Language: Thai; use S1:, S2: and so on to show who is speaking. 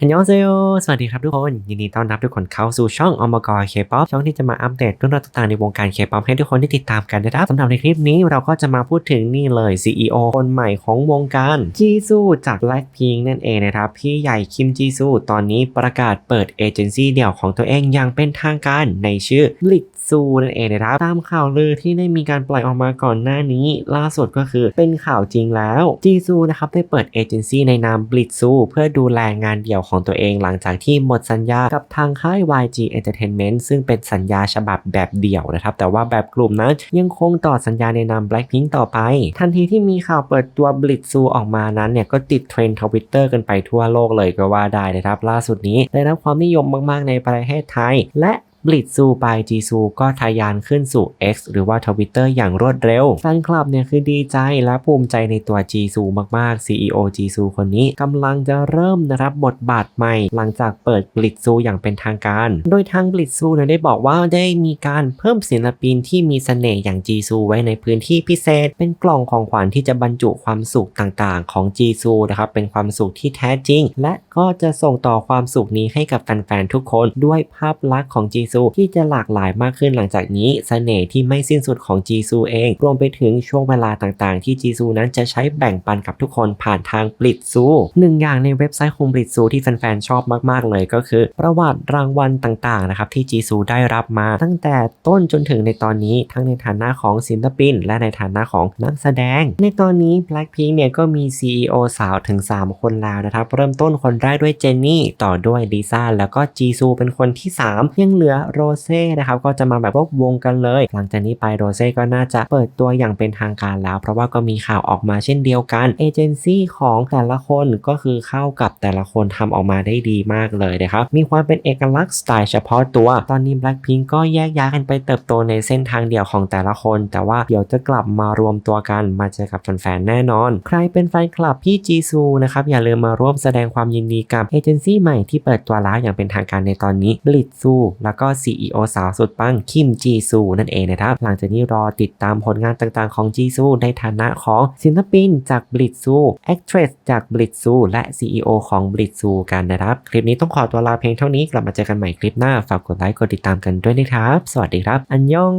S1: อันยองเซโยสวัสดีครับทุกคน ยินดีต้อนรับทุกคนเข้าสู่ช่องอมกรเคป๊อปช่องที่จะมาอัปเดตเรื่องราวต่างๆในวงการเคป๊อปให้ทุกคนได้ติดตามกันนะครับสำหรับในคลิปนี้เราก็จะมาพูดถึงนี่เลย CEO คนใหม่ของวงการจีซูจาก Blackpink นั่นเองนะครับ พี่ใหญ่คิมจีซูตอนนี้ประกาศเปิดเอเจนซี่เดี่ยวของตัวเองอย่างเป็นทางการในชื่อ l i t ซูนั่นเองนะครับตามข่าวลือที่ได้มีการปล่อยออกมาก่อนหน้านี้ ล่าสุดก็คือเป็นข่าวจริงแล้วจีซูนะครับได้เปิดเอเจนซี่ในนามบลิซูเพื่อดูแลงานเดี่ยวของตัวเองหลังจากที่หมดสัญญากับทางค่าย YG Entertainment ซึ่งเป็นสัญญาฉบับแบบเดี่ยวนะครับ แต่ว่าแบบกลุ่มนั้นยังคงต่อสัญญาในนาม Blackpink ต่อไป ทันทีที่มีข่าวเปิดตัวบลิตซูออกมานั้นเนี่ยก็ติดเทรนด์ทวิตเตอร์กันไปทั่วโลกเลยก็ว่าได้นะครับ ล่าสุดนี้ได้รับความนิยมมากๆในประเทศไทย และ บลิ z ซูไปจีซูก็ทะยานขึ้นสู่ X หรือว่า Twitter อย่างรวดเร็ว แฟนคลับเนี่ยคือดีใจและภูมิใจในตัวจีซูมากๆ CEO จีซูคนนี้กำลังจะเริ่มนะครับบทบาทใหม่ หลังจากเปิดบลิ z ซูอย่างเป็นทางการ โดยทางบลิ z ซูเนี่ยได้บอกว่าได้มีการเพิ่มศิลปินที่มีเสน่ห์อย่างจีซูไว้ในพื้นที่พิเศษ เป็นกล่องของขวัญที่จะบรรจุความสุขต่างๆ ของจีซูนะครับเป็นความสุขที่แท้จริง และก็จะส่งต่อความสุขนี้ให้กับแฟนๆทุกคนด้วยภาพลักษณ์ของจีซูที่จะหลากหลายมากขึ้นหลังจากนี้เสน่ห์ที่ไม่สิ้นสุดของจีซูเอง รวมไปถึงช่วงเวลาต่างๆ ที่จีซูนั้นจะใช้แบ่งปันกับทุกคนผ่านทางบลิดซูหนึ่งอย่างในเว็บไซต์ของบลิดซูที่แฟนๆชอบมากๆเลยก็คือ ประวัติรางวัลต่างๆนะครับที่จีซูได้รับมา ตั้งแต่ต้นจนถึงในตอนนี้ทั้งในฐานะของศิลปิน และในฐานะของนักแสดง ในตอนนี้ Blackpink เนี่ยก็มี CEO สาวถึง 3 คนแล้วนะครับ เริ่มต้นคนแรกด้วยเจนนี่ต่อด้วยลิซ่าแล้วก็จีซูเป็นคนที่ 3 ยังเหลือโรเซ่นะครับ ก็จะมาแบบรวบวงกันเลย หลังจากนี้ไปโรเซ่ก็น่าจะเปิดตัวอย่างเป็นทางการแล้ว เพราะว่าก็มีข่าวออกมาเช่นเดียวกันเอเจนซี่ของแต่ละคนก็คือเข้ากับแต่ละคนทำออกมาได้ดีมากเลยนะครับ มีความเป็นเอกลักษณ์สไตล์เฉพาะตัว ตอนนี้ Blackpink ก็แยกย้ายกันไปเติบโตในเส้นทางเดี่ยวของแต่ละคน แต่ว่าเดี๋ยวจะกลับมารวมตัวกันมาเจอกับแฟนๆแน่นอน ใครเป็นแฟนคลับพี่จีซูนะครับอย่าลืมมาร่วมแสดงความยินดีกับเอเจนซี่ใหม่ที่เปิดตัวแล้วอย่างเป็นทางการในตอนนี้บลิดซูแล้วก็ CEO สาวสุดปังคิมจีซูนั่นเองนะครับ หลังจากนี้รอติดตามผลงานต่างๆของจีซูในฐานะของศิลปินจากบลิตซูแอคเทรสจากบลิตซูและ CEO ของบลิตซูกันนะครับ คลิปนี้ต้องขอตัวลาเพียงเท่านี้กลับมาเจอกันใหม่คลิปหน้า ฝากกดไลค์กดติดตามกันด้วยนะครับ สวัสดีครับ อันยอง